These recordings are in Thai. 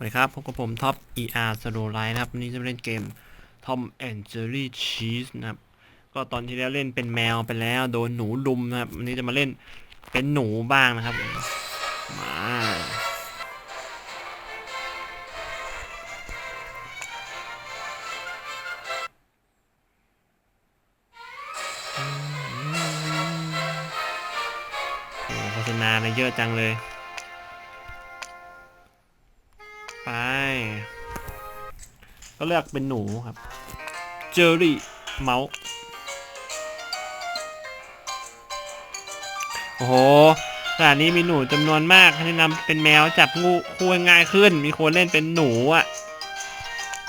สวัสดีครับพบกับผมท็อป ER s l o w l i นะครับวันนี้จะมาเล่นเกม Tom and Jerry Cheese นะครับ ก็ตอนที่แล้วเล่นเป็นแมวไปแล้ว โดนหนูลุมนะครับวันนี้จะมาเล่นเป็นหนูบ้างนะครับ มาโอ้โหโฆษณาเนี่ยเยอะจังเลย ไป ก็เลือกเป็นหนูครับ เจอรี่เมาส์โอ้โหขณะนี้มีหนูจำนวนมากแนะนำเป็นแมวจับงูคู่ง่ายขึ้น มีคนเล่นเป็นหนูอะ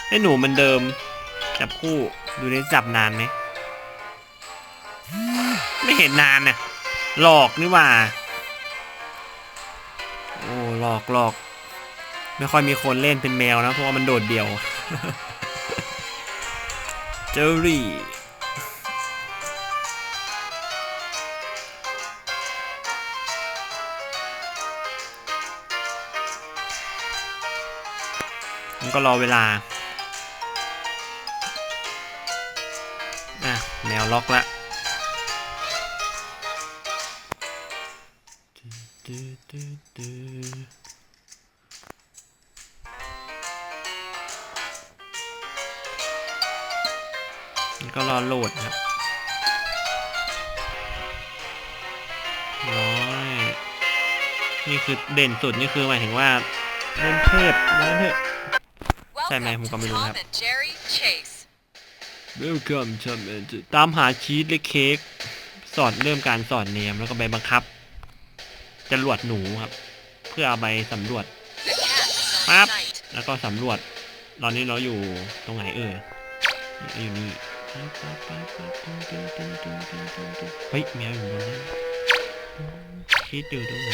ให้หนูมันเดิม จับคู่ดูได้จับนานไหมไม่เห็นนานน่ะหลอกนี่ว่า โอ้หลอกหลอก ไม่ค่อยมีคนเล่นเป็นแมวนะเพราะว่ามันโดดเดี่ยว เจอรี่มันก็รอเวลา อะ แมวล็อกละดูดูดู ก็รอโหลดครับร้อยนี่คือเด่นสุดนี่คือหมายถึงว่าเล่นเทพนะเถอะใช่ไหมผมก็ไม่รู้ครับ Tom and Jerry Chase Welcome to ตามหาชีสและเค้กสอนเริ่มการสอนเนมแล้วก็ใบบังคับจรวดหนูครับ เพื่อเอาไปสำรวจ The cat is on Map. site แล้วก็สำรวจ ตอนนี้เราอยู่ตรงไหนเอ่ยอยู่นี่ เฮ้ยแมวอยู่บนนั้นคิดอยู่ตรงไหน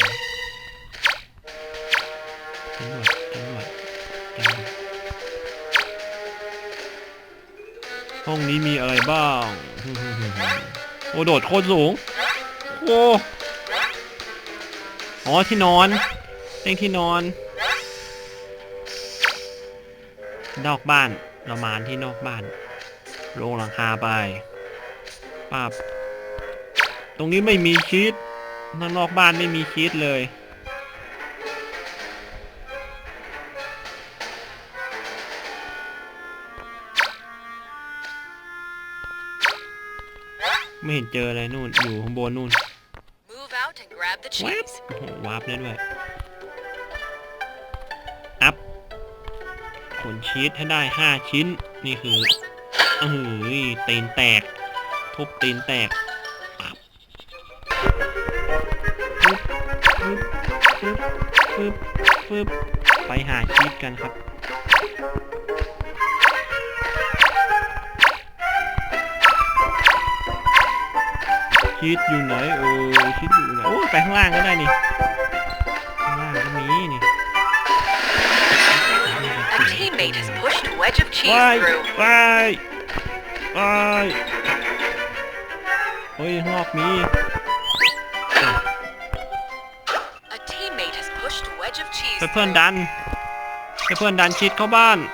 ตำรวจตำรวจตำรวจห้องนี้มีอะไรบ้าง โอ้โดดโคตรสูง โอ้อ๋อที่นอนเตียงที่นอน นอกบ้านเรามาที่นอกบ้าน ลงหลังคาไปปับตรงนี้ไม่มีชีตนอกนอกบ้านไม่มีชีตเลย ไม่เห็นเจออะไรนู่น อยู่ข้างบนนู่น Move out and grab the แวบ cheese โอ้โหวาร์ปได้ด้วย อัพขนชีสให้ได้ห้าชิ้น นี่คือ เอ้ยตีนแตก ทุบตีนแตกปับปึ๊บปึ๊บปึ๊บปึ๊บปึ๊บไปหาชีสกันครับชีสอยู่ไหนเออชีสอยู่ไหนโอ้ยไปข้างล่างก็ได้นี่ข้างล่างก็มีนี่ Your teammate has pushed a wedge of ว้าย cheese through ว้า ยว้ายเฮ้ยข้างนอกมี A teammate has pushed a wedge of cheese ไปเพื่อน through. ดันไปเพื่อนดันชิดเข้าบ้าน A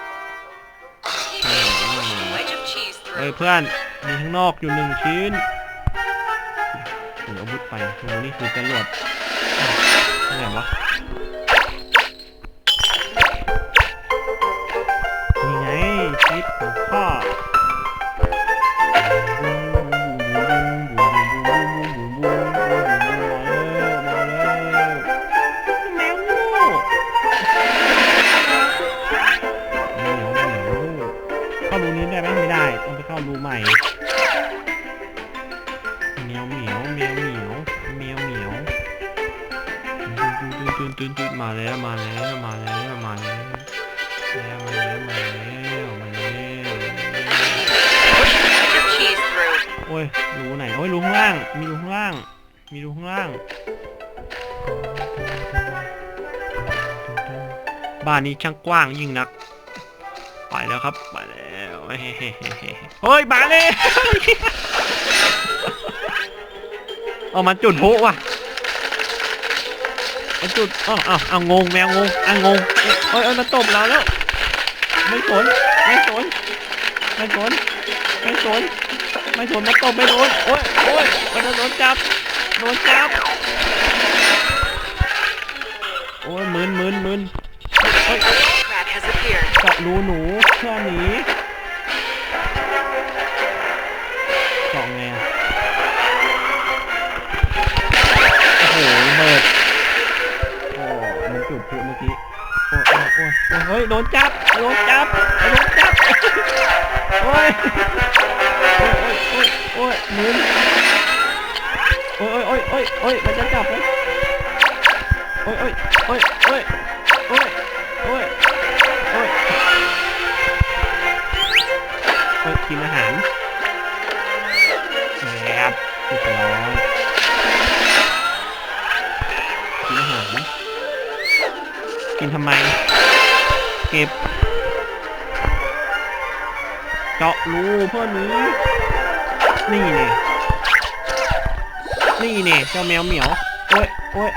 teammate has pushed a wedge of cheese เฮ้ย through. เพื่อนมีข้างนอกอยู่หนึ่งชิ้นถืออาวุธไปโอ้นี่คือจรวด แมวเหมียวแมวเหมียวแมวเหมียวตื่นตื่นตื่นตื่นมาแล้วมาแล้วมาแล้วมาแล้วแล้วมาแล้วมาแล้วมาแล้วโอ้ยรูไหนโอ้ยรูข้างล่าง มีรูข้างล่าง มีรูข้างล่าง บ้านนี้ช่างกว้างยิ่งนัก ไปแล้วครับ ไปแล้ว เฮ้ยเฮ้ยมาเลย เอามาจุดพลุว่ะมันจุดอ้าวอ้าวอ้าวงงแมวงงอะงงเอ้ยเอ้ยเอ้ยมันตบเราแล้ว ไม่สนไม่สนไม่สนไม่สนไม่สนมันตบไม่โดนโอ้ยโอ้ยมันจะโดนจับโดนจับโอ้ยมึนมึนมึนเฮ้ย Rat has appeared. เจาะรูหนูเพื่อหนี อ้ยโอ้ยโอ้ยโอ้ยเฮ้ยโดนจับโดนจับโดนจับโอ้ยโอ้ยโอ้ยโอ้ยโอ้ยมึนโอ้ยโอ้ยโอ้ยโอ้ยมันจะจับไหมโอ้ยโอ้ยโอ้ยโอ้ยโอ้ยโอ้ยโอ้ยโอ้ยกินอาหารแอบเรียร้อยกินอาหารกินทำไม เก็บ เจาะรูเพื่อนี้ นี่เนี่ยนี่เนี่ยเจ้าแมวเหมียว โอ้ยโอ้ย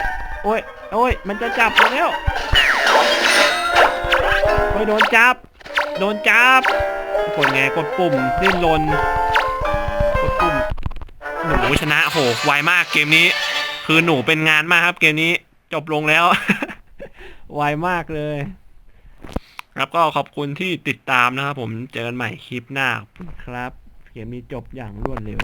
โอ้ยโอ้ยมันจะจับแล้วโอ้ยโดนจับ โดนจับ กดไงกดปุ่มดิ้นรนกดปุ่มหนูชนะโหไวมากเกมนี้ คือหนูเป็นงานมากครับเกมนี้จบลงแล้ว ไวมากเลย ครับก็ขอบคุณที่ติดตามนะครับผมเจอกันใหม่คลิปหน้าขอบคุณครับเกมนี้จบอย่างรวดเร็ว